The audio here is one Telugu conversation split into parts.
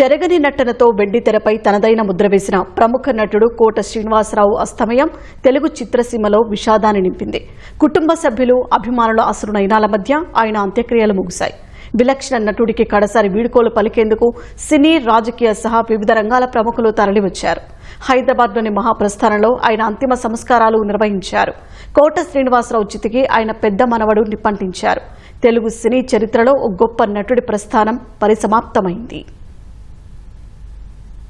చెరగని నటనతో వెండి తెరపై తనదైన ముద్ర వేసిన ప్రముఖ నటుడు కోట శ్రీనివాసరావు అస్తమయం తెలుగు చిత్రసీమలో విషాదాన్ని నింపింది. కుటుంబ సభ్యులు అభిమానుల అసలు నయనాల మధ్య ఆయన అంత్యక్రియలు ముగిశాయి. విలక్షణ నటుడికి కడసారి వీడుకోలు పలికేందుకు సినీ రాజకీయ సహా వివిధ రంగాల ప్రముఖులు తరలివచ్చారు. హైదరాబాద్లోని మహాప్రస్థానంలో ఆయన అంతిమ సంస్కారాలు నిర్వహించారు. కోట శ్రీనివాసరావు చితికి ఆయన పెద్ద మనవడు నిప్పంటించారు. తెలుగు సినీ చరిత్రలో ఓ గొప్ప నటుడి ప్రస్థానం పరిసమాప్తమైంది.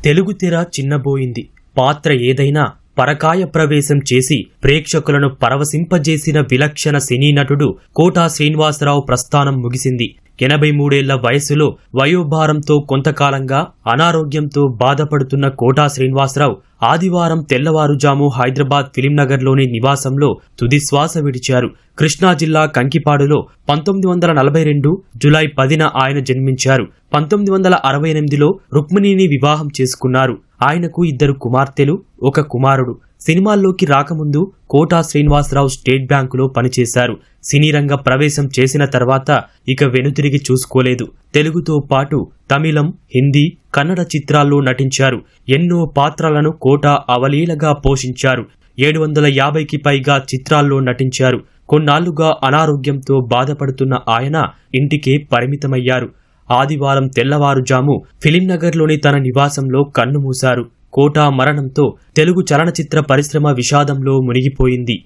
తెలుగు తెర చిన్నబోయింది. పాత్ర ఏదైనా పరకాయ ప్రవేశం చేసి ప్రేక్షకులను పరవశింపజేసిన విలక్షణ సినీ నటుడు కోటా శ్రీనివాసరావు ప్రస్థానం ముగిసింది. ఎనభై మూడేళ్ళ వయసులో వయోభారంతో కొంతకాలంగా అనారోగ్యంతో బాధపడుతున్న కోటా శ్రీనివాసరావు ఆదివారం తెల్లవారుజాము హైదరాబాద్ ఫిలింనగర్లోని నివాసంలో తుదిశ్వాస విడిచారు. కృష్ణా జిల్లా కంకిపాడులో పంతొమ్మిది వందల నలభై రెండు జులై పదిన ఆయన జన్మించారు. పంతొమ్మిది వందల అరవై ఎనిమిదిలో రుక్మిణిని వివాహం చేసుకున్నారు. ఆయనకు ఇద్దరు కుమార్తెలు ఒక కుమారుడు. సినిమాల్లోకి రాకముందు కోటా శ్రీనివాసరావు స్టేట్ బ్యాంకులో పనిచేశారు. సినీ రంగ ప్రవేశం చేసిన తర్వాత ఇక వెనుతిరిగి చూసుకోలేదు. తెలుగుతో పాటు తమిళం హిందీ కన్నడ చిత్రాల్లో నటించారు. ఎన్నో పాత్రలను కోటా అవలీలగా పోషించారు. ఏడు వందల యాభైకి పైగా చిత్రాల్లో నటించారు. కొన్నాళ్ళుగా అనారోగ్యంతో బాధపడుతున్న ఆయన ఇంటికే పరిమితమయ్యారు. ఆదివారం తెల్లవారుజాము ఫిలింనగర్లోని తన నివాసంలో కన్నుమూశారు. కోటా మరణంతో తెలుగు చలనచిత్ర పరిశ్రమ విషాదంలో మునిగిపోయింది.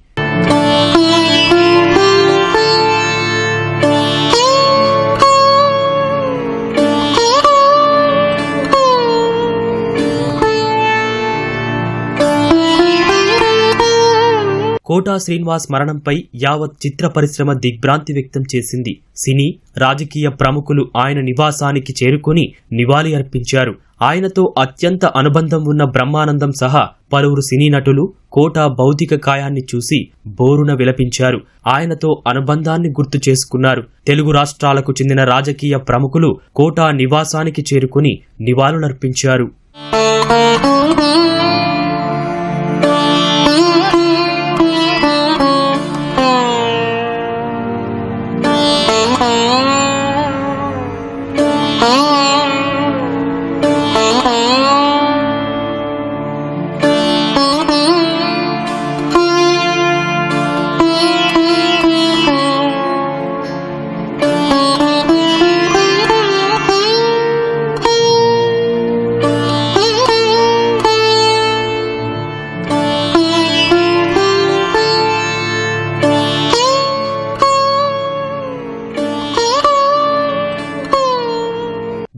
కోటా శ్రీనివాస్ మరణంపై యావత్ చిత్ర పరిశ్రమ దిగ్భ్రాంతి వ్యక్తం చేసింది. సినీ రాజకీయ ప్రముఖులు ఆయన నివాసానికి చేరుకుని నివాళి అర్పించారు. ఆయనతో అత్యంత అనుబంధం ఉన్న బ్రహ్మానందం సహా పలువురు సినీ నటులు కోటా భౌతిక కాయాన్ని చూసి బోరున విలపించారు. ఆయనతో అనుబంధాన్ని గుర్తు చేసుకున్నారు. తెలుగు రాష్ట్రాలకు చెందిన రాజకీయ ప్రముఖులు కోటా నివాసానికి చేరుకుని నివాళులర్పించారు.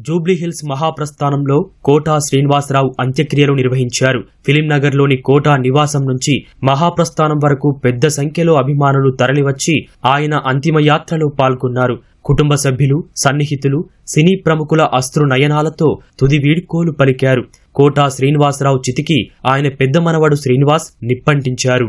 జూబ్లీహిల్స్ మహాప్రస్థానంలో కోటా శ్రీనివాసరావు అంత్యక్రియలు నిర్వహించారు. ఫిలింనగర్లోని కోటా నివాసం నుంచి మహాప్రస్థానం వరకు పెద్ద సంఖ్యలో అభిమానులు తరలివచ్చి ఆయన అంతిమయాత్రలో పాల్గొన్నారు. కుటుంబ సభ్యులు సన్నిహితులు సినీ ప్రముఖుల అస్త్రు నయనాలతో తుది వీడ్కోలు పలికారు. కోటా శ్రీనివాసరావు చితికి ఆయన పెద్ద మనవడు శ్రీనివాస్ నిప్పంటించారు.